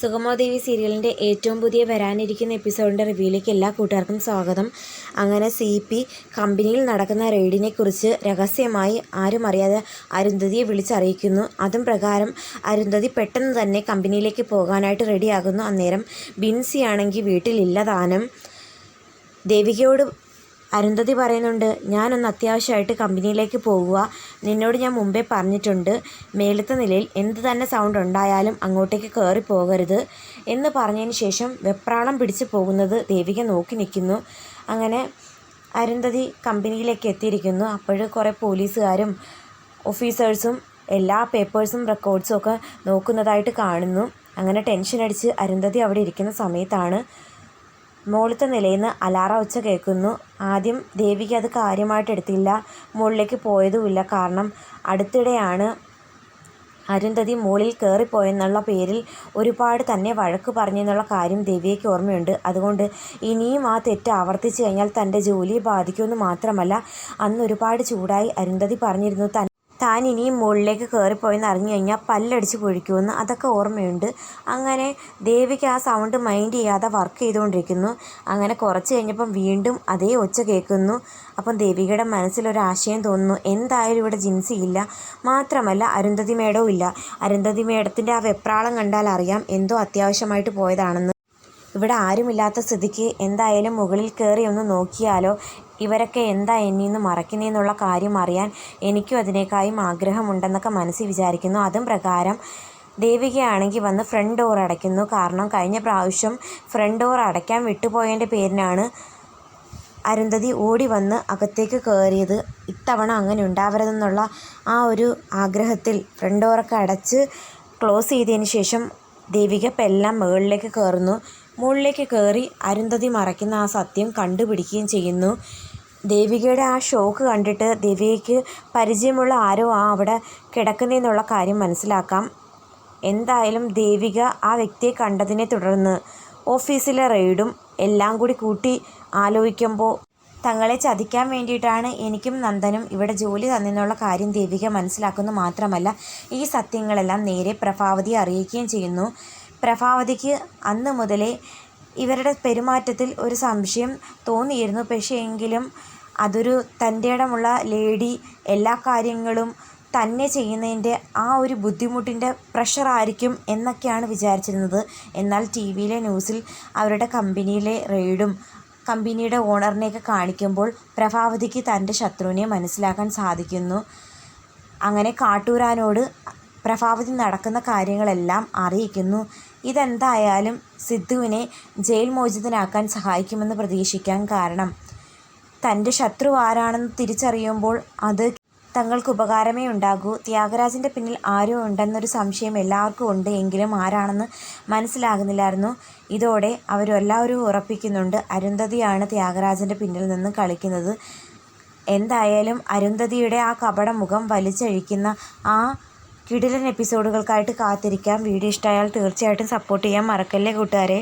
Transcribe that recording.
സുഗമോദേവി സീരിയലിന്റെ ഏറ്റവും പുതിയ വരാനിരിക്കുന്ന എപ്പിസോഡിന്റെ റിവ്യൂയിലേക്ക് എല്ലാ കൂട്ടുകാർക്കും സ്വാഗതം. അങ്ങനെ സി പി കമ്പനിയിൽ നടക്കുന്ന റെയ്ഡിനെക്കുറിച്ച് രഹസ്യമായി ആരും അറിയാതെ അരുന്ധതിയെ വിളിച്ചറിയിക്കുന്നു. അതും പ്രകാരം അരുന്ധതി പെട്ടെന്ന് തന്നെ കമ്പനിയിലേക്ക് പോകാനായിട്ട് റെഡിയാകുന്നു. അന്നേരം ബിൻസി ആണെങ്കിൽ വീട്ടിലില്ല താനും. ദേവികയോട് അരുന്ധതി പറയുന്നുണ്ട് ഞാനൊന്ന് അത്യാവശ്യമായിട്ട് കമ്പനിയിലേക്ക് പോകുക നിന്നോട് ഞാൻ മുമ്പേ പറഞ്ഞിട്ടുണ്ട്. മേലത്തെ നിലയിൽ എന്ത് തന്നെ സൗണ്ട് ഉണ്ടായാലും അങ്ങോട്ടേക്ക് കയറി പോകരുത് എന്ന് പറഞ്ഞതിന് ശേഷം വെപ്രാളം പിടിച്ച് പോകുന്നത് ദേവിക നോക്കി നിൽക്കുന്നു. അങ്ങനെ അരുന്ധതി കമ്പനിയിലേക്ക് എത്തിയിരിക്കുന്നു. അപ്പോൾ കുറേ പോലീസുകാരും ഓഫീസേഴ്സും എല്ലാ പേപ്പേഴ്സും റെക്കോർഡ്സും ഒക്കെ നോക്കുന്നതായിട്ട് കാണുന്നു. അങ്ങനെ ടെൻഷൻ അടിച്ച് അരുന്ധതി അവിടെ ഇരിക്കുന്ന സമയത്താണ് മുകളിലത്തെ നിലയിൽ നിന്ന് അലാറ ഒച്ച കേൾക്കുന്നു. ആദ്യം ദേവിക്ക് അത് കാര്യമായിട്ട് എടുത്തില്ല. മുകളിലേക്ക് പോയതുമില്ല. കാരണം അടുത്തിടെയാണ് അരുന്ധതി മുകളിൽ കയറിപ്പോയെന്നുള്ള പേരിൽ ഒരുപാട് തന്നെ വഴക്ക് പറഞ്ഞെന്നുള്ള കാര്യം ദേവിയയ്ക്ക് ഓർമ്മയുണ്ട്. അതുകൊണ്ട് ഇനിയും ആ തെറ്റ് ആവർത്തിച്ചു കഴിഞ്ഞാൽ തന്റെ ജോലിയെ ബാധിക്കുമെന്ന് മാത്രമല്ല അന്ന് ഒരുപാട് ചൂടായി അരുന്ധതി പറഞ്ഞിരുന്നു. തൻ ഇനിയും മുകളിലേക്ക് കയറിപ്പോയെന്ന് അറിഞ്ഞു കഴിഞ്ഞാൽ പല്ലടിച്ച് പൊഴിക്കുമെന്ന് അതൊക്കെ ഓർമ്മയുണ്ട്. അങ്ങനെ ദേവിക്ക് ആ സൗണ്ട് മൈൻഡ് ചെയ്യാതെ വർക്ക് ചെയ്തുകൊണ്ടിരിക്കുന്നു. അങ്ങനെ കുറച്ച് കഴിഞ്ഞപ്പം വീണ്ടും അതേ ഒച്ച കേൾക്കുന്നു. അപ്പം ദേവികയുടെ മനസ്സിലൊരാശയം തോന്നുന്നു. എന്തായാലും ഇവിടെ ജിൻസി ഇല്ല. മാത്രമല്ല അരുന്ധതി മേടവും ഇല്ല. അരുന്ധതി മേടത്തിന്റെ ആ വെപ്രാളം കണ്ടാൽ അറിയാം എന്തോ അത്യാവശ്യമായിട്ട് പോയതാണെന്ന്. ഇവിടെ ആരുമില്ലാത്ത സ്ഥിതിക്ക് എന്തായാലും മുകളിൽ കയറി ഒന്ന് നോക്കിയാലോ? ഇവരൊക്കെ എന്താ എന്നിൽ നിന്ന് മറയ്ക്കുന്നതെന്നുള്ള കാര്യം അറിയാൻ എനിക്കും അതിനേക്കായും ആഗ്രഹമുണ്ടെന്നൊക്കെ മനസ്സിൽ വിചാരിക്കുന്നു. അതും പ്രകാരം ദേവികയാണെങ്കിൽ വന്ന് ഫ്രണ്ട് ഡോർ അടയ്ക്കുന്നു. കാരണം കഴിഞ്ഞ പ്രാവശ്യം ഫ്രണ്ട് ഡോർ അടയ്ക്കാൻ വിട്ടുപോയതിന്റെ പേരിനാണ് അരുന്ധതി ഓടി വന്ന് അകത്തേക്ക് കയറിയത്. ഇത്തവണ അങ്ങനെ ഉണ്ടാവരുതെന്നുള്ള ആ ഒരു ആഗ്രഹത്തിൽ ഫ്രണ്ട് ഡോറൊക്കെ അടച്ച് ക്ലോസ് ചെയ്തതിന് ശേഷം ദേവിക എല്ലാം മുകളിലേക്ക് കയറുന്നു. മുകളിലേക്ക് കയറി അരുന്ധതി മറയ്ക്കുന്ന ആ സത്യം കണ്ടുപിടിക്കുകയും ചെയ്യുന്നു. ദേവികയുടെ ആ ഷോക്ക് കണ്ടിട്ട് ദേവികയ്ക്ക് പരിചയമുള്ള ആരോ ആ അവിടെ കിടക്കുന്നതെന്നുള്ള കാര്യം മനസ്സിലാക്കാം. എന്തായാലും ദേവിക ആ വ്യക്തിയെ കണ്ടതിനെ തുടർന്ന് ഓഫീസിലെ റെയ്ഡും എല്ലാം കൂടി കൂട്ടി ആലോചിക്കുമ്പോൾ തങ്ങളെ ചതിക്കാൻ വേണ്ടിയിട്ടാണ് എനിക്കും നന്ദനും ഇവിടെ ജോലി തന്നെന്നുള്ള കാര്യം ദേവിക മനസ്സിലാക്കുന്നു മാത്രമല്ല ഈ സത്യങ്ങളെല്ലാം നേരെ പ്രഭാവതിയെ അറിയിക്കുകയും ചെയ്യുന്നു. പ്രഭാവതിക്ക് അന്ന് മുതലേ ഇവരുടെ പെരുമാറ്റത്തിൽ ഒരു സംശയം തോന്നിയിരുന്നു. പക്ഷേ എങ്കിലും അതൊരു തന്റെ ഇടമുള്ള ലേഡി എല്ലാ കാര്യങ്ങളും തന്നെ ചെയ്യുന്നതിന്റെ ആ ഒരു ബുദ്ധിമുട്ടിന്റെ പ്രഷറായിരിക്കും എന്നൊക്കെയാണ് വിചാരിച്ചിരുന്നത്. എന്നാൽ ടി വിയിലെ ന്യൂസിൽ അവരുടെ കമ്പനിയിലെ റെയ്ഡും കമ്പനിയുടെ ഓണറിനെയൊക്കെ കാണിക്കുമ്പോൾ പ്രഭാവതിക്ക് തന്റെ ശത്രുവിനെ മനസ്സിലാക്കാൻ സാധിക്കുന്നു. അങ്ങനെ കാട്ടൂരാനോട് പ്രഭാവതി നടക്കുന്ന കാര്യങ്ങളെല്ലാം അറിയിക്കുന്നു. ഇതെന്തായാലും സിദ്ധുവിനെ ജയിൽ മോചിതനാക്കാൻ സഹായിക്കുമെന്ന് പ്രതീക്ഷിക്കാൻ കാരണം. തന്റെ ശത്രു ആരാണെന്ന് തിരിച്ചറിയുമ്പോൾ അത് തങ്ങൾക്ക് ഉപകാരമേ ഉണ്ടാകൂ. ത്യാഗരാജന്റെ പിന്നിൽ ആരോ ഉണ്ടെന്നൊരു സംശയം എല്ലാവർക്കും ഉണ്ട്. എങ്കിലും ആരാണെന്ന് മനസ്സിലാകുന്നില്ലായിരുന്നു. ഇതോടെ അവരെല്ലാവരും ഉറപ്പിക്കുന്നുണ്ട്. അരുന്ധതിയാണ് ത്യാഗരാജന്റെ പിന്നിൽ നിന്ന് കളിക്കുന്നത്. എന്തായാലും അരുന്ധതിയുടെ ആ കപട മുഖം വലിച്ചഴിക്കുന്ന ആ കിടിലൻ എപ്പിസോഡുകൾക്കായിട്ട് കാത്തിരിക്കാം. വീഡിയോ ഇഷ്ടമായാൽ തീർച്ചയായിട്ടും സപ്പോർട്ട് ചെയ്യാൻ മറക്കല്ലേ കൂട്ടുകാരെ.